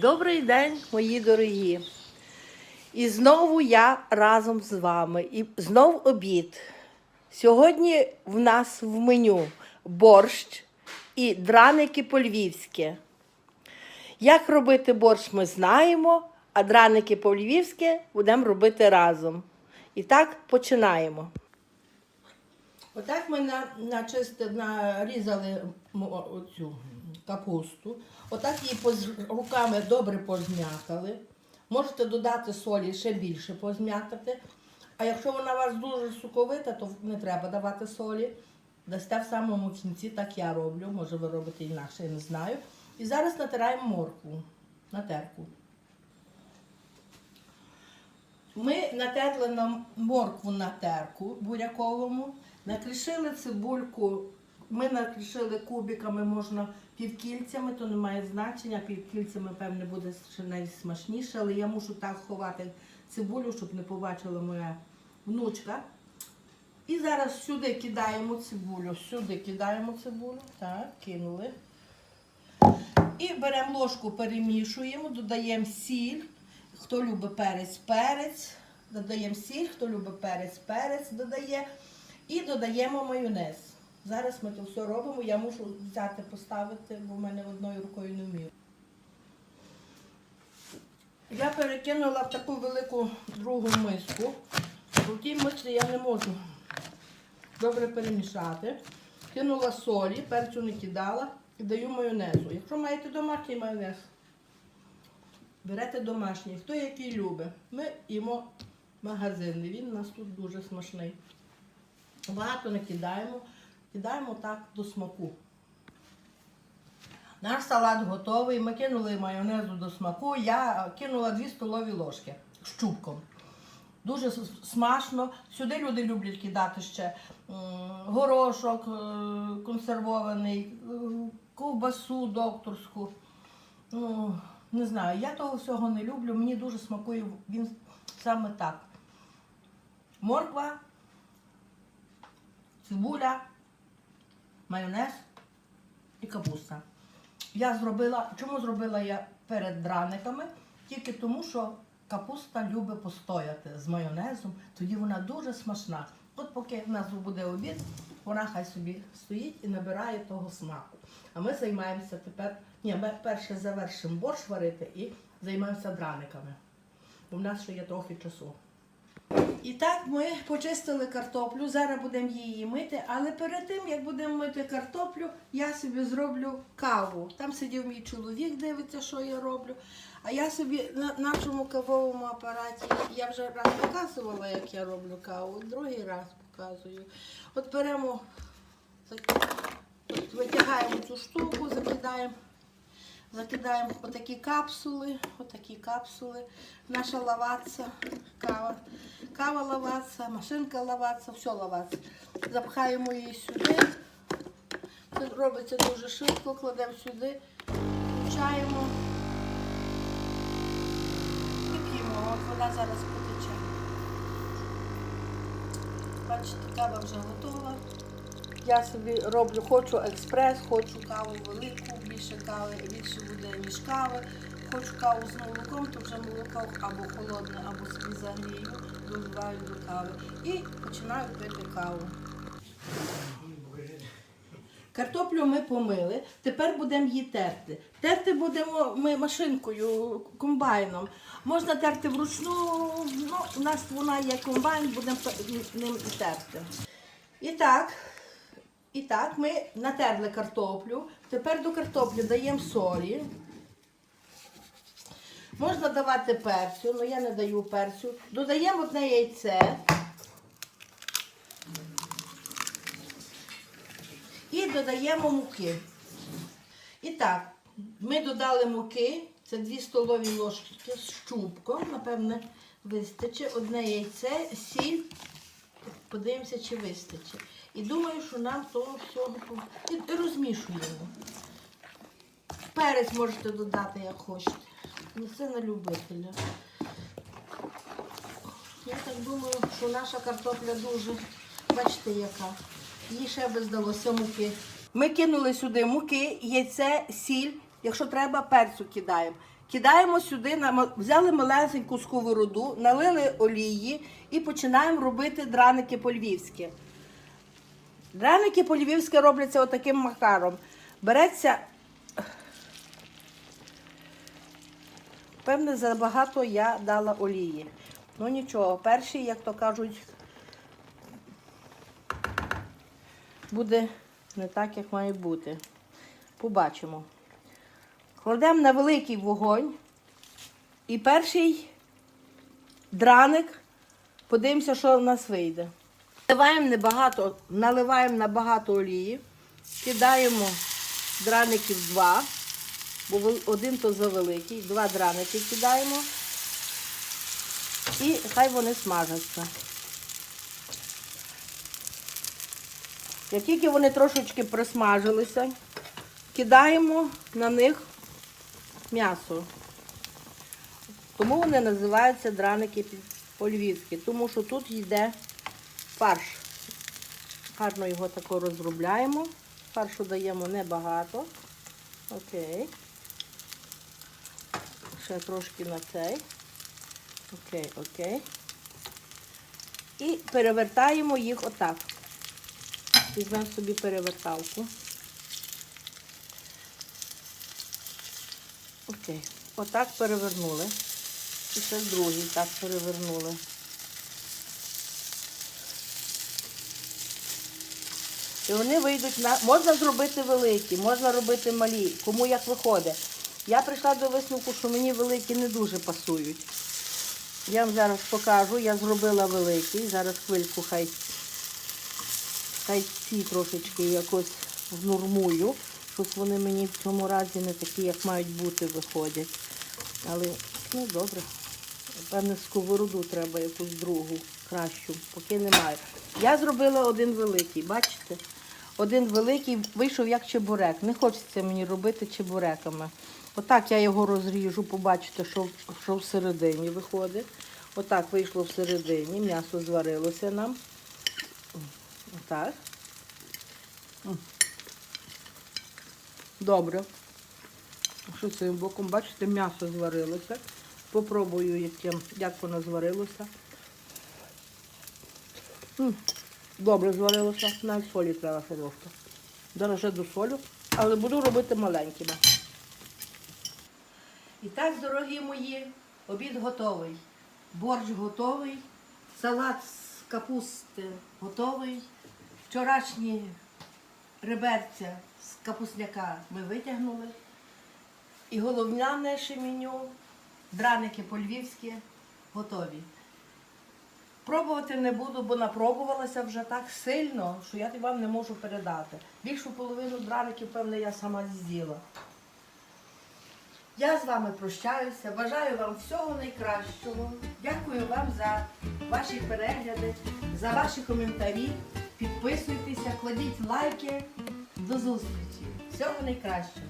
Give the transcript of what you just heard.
Добрий день, мої дорогі. І знову я разом з вами. І знов обід. Сьогодні в нас в меню борщ і драники по-львівськи. Як робити борщ, ми знаємо, а драники по-львівськи будемо робити разом. І так починаємо. Отак ми на, начисти, нарізали оцю капусту. Отак її поз- руками добре позм'ятали. Можете додати солі ще більше позм'ятати. А якщо вона у вас дуже соковита, то не треба давати солі. Дасте в самому кінці, так я роблю. Може ви робите інакше, я не знаю. І зараз натираємо моркву на терку. Ми натерли на моркву на терку буряковому, накришили цибульку. Ми накришили кубиками, можна півкільцями, то не має значення. Півкільцями, певне, буде ще найсмачніше, але я мушу так ховати цибулю, щоб не побачила моя внучка. І зараз сюди кидаємо цибулю, сюди кидаємо цибулю. Так, кинули. І беремо ложку, перемішуємо, додаємо сіль. Хто любить перець, перець. Додаємо сіль, хто любить перець, перець додає. І додаємо майонез. Зараз ми це все робимо. Я мушу взяти, поставити, бо в мене одною рукою не вмію. Я перекинула в таку велику другу миску. У тій мисці я не можу добре перемішати. Кинула солі, перцю не кидала і даю майонезу. Якщо маєте домашній майонез, берете домашній, хто який любить. Ми їмо магазинний, він у нас тут дуже смачний. Багато не кидаємо, кидаємо так до смаку. Наш салат готовий. Ми кинули майонезу до смаку. Я кинула 2 столові ложки з чубком. Дуже смачно. Сюди люди люблять кидати ще горошок е, консервований, е, ковбасу докторську. Ну, не знаю, я того всього не люблю. Мені дуже смакує він саме так. Морква, цибуля, майонез і капуста. Я зробила, чому зробила я перед драниками? Тільки тому, що капуста любить постояти з майонезом, тоді вона дуже смачна. От поки в нас буде обід, вона хай собі стоїть і набирає того смаку. А ми займаємося тепер, ні, ми перше завершимо борщ варити і займаємося драниками. Бо в нас ще є трохи часу. І так ми почистили картоплю, зараз будемо її мити, але перед тим, як будемо мити картоплю, я собі зроблю каву. Там сидів мій чоловік, дивиться, що я роблю. А я собі на нашому кавовому апараті, я вже раз показувала, як я роблю каву, другий раз показую. От беремо, от витягаємо цю штуку, закидаємо. Закидаємо отакі капсули, отакі капсули. Наша лаваца, кава. Кава лаваца, машинка лаваца, все лаваца. Запхаємо її сюди. Це робиться дуже швидко, кладемо сюди, включаємо і. От вона зараз потече. Бачите, кава вже готова. Я собі роблю, хочу експрес, хочу каву велику, більше кави, більше буде, ніж кави. Хочу каву з молоком, то вже молоко або холодне, або собі загрію, доливаю до кави. І починаю пити каву. Картоплю ми помили, тепер будемо її терти. Терти будемо ми машинкою, комбайном. Можна терти вручну, ну, у нас вона є комбайн, будемо ним терти. І так, і так, ми натерли картоплю. Тепер до картоплі даємо солі. Можна давати перцю, але я не даю перцю. Додаємо одне яйце. І додаємо муки. І так, ми додали муки, це 2 столові ложки з чубком, напевне, вистачить. Одне яйце, сіль. Подивимося, чи вистачить. І думаю, що нам того всього розмішуємо. Перець можете додати, як хочете. Ну, Це на любителя. Я так думаю, що наша картопля дуже, бачите, яка. Їй ще би здалося муки. Ми кинули сюди муки, яйце, сіль. Якщо треба, перцю кидаємо. кидаємо сюди, взяли малесеньку сковороду, налили олії і починаємо робити драники по-львівськи. Драники по-львівськи робляться отаким макаром. Береться. Певне, забагато я дала олії. Ну нічого, перший, як то кажуть, буде не так, як має бути. Побачимо. Кладемо на великий вогонь. І перший драник, подивимося, що в нас вийде. Наливаємо небагато, наливаємо набагато олії, кидаємо драників два, бо один то завеликий, два драники кидаємо. І хай вони смажаться. Як тільки вони трошечки присмажилися, кидаємо на них м'ясо. Тому вони називаються драники по-львівськи, тому що тут йде фарш. Гарно його тако розробляємо. Фаршу даємо небагато. Окей. Ще трошки на цей. Окей, окей. І перевертаємо їх отак. Візьмемо собі переверталку. Окей. Отак перевернули. І ще другий так перевернули. І вони вийдуть на. Можна зробити великі, можна робити малі, кому як виходить. Я прийшла до висновку, що мені великі не дуже пасують. Я вам зараз покажу, я зробила великий. Зараз хвильку хай, хай ці трошечки якось внурмую. Щось вони мені в цьому разі не такі, як мають бути, виходять. Але ну добре. Певне, сковороду треба якусь другу, кращу, поки немає. Я зробила один великий, бачите? Один великий вийшов як чебурек. Не хочеться мені робити чебуреками. Отак я його розріжу, побачите, що, що всередині виходить. Отак вийшло всередині, м'ясо зварилося нам. Отак. Добре. Що цим боком, бачите, м'ясо зварилося. Попробую, яким, як воно зварилося. Добре зварилося, навіть солі треба ще трошки. Зараз вже досолю, але буду робити маленькими. І так, дорогі мої, обід готовий. Борщ готовий, салат з капусти готовий. Вчорашні реберця з капусняка ми витягнули. І головне наше меню драники по-львівськи готові. Пробувати не буду, бо напробувалася вже так сильно, що я вам не можу передати. Більшу половину драників, певне, я сама з'їла. Я з вами прощаюся, бажаю вам всього найкращого. Дякую вам за ваші перегляди, за ваші коментарі. Підписуйтеся, кладіть лайки. До зустрічі! Всього найкращого!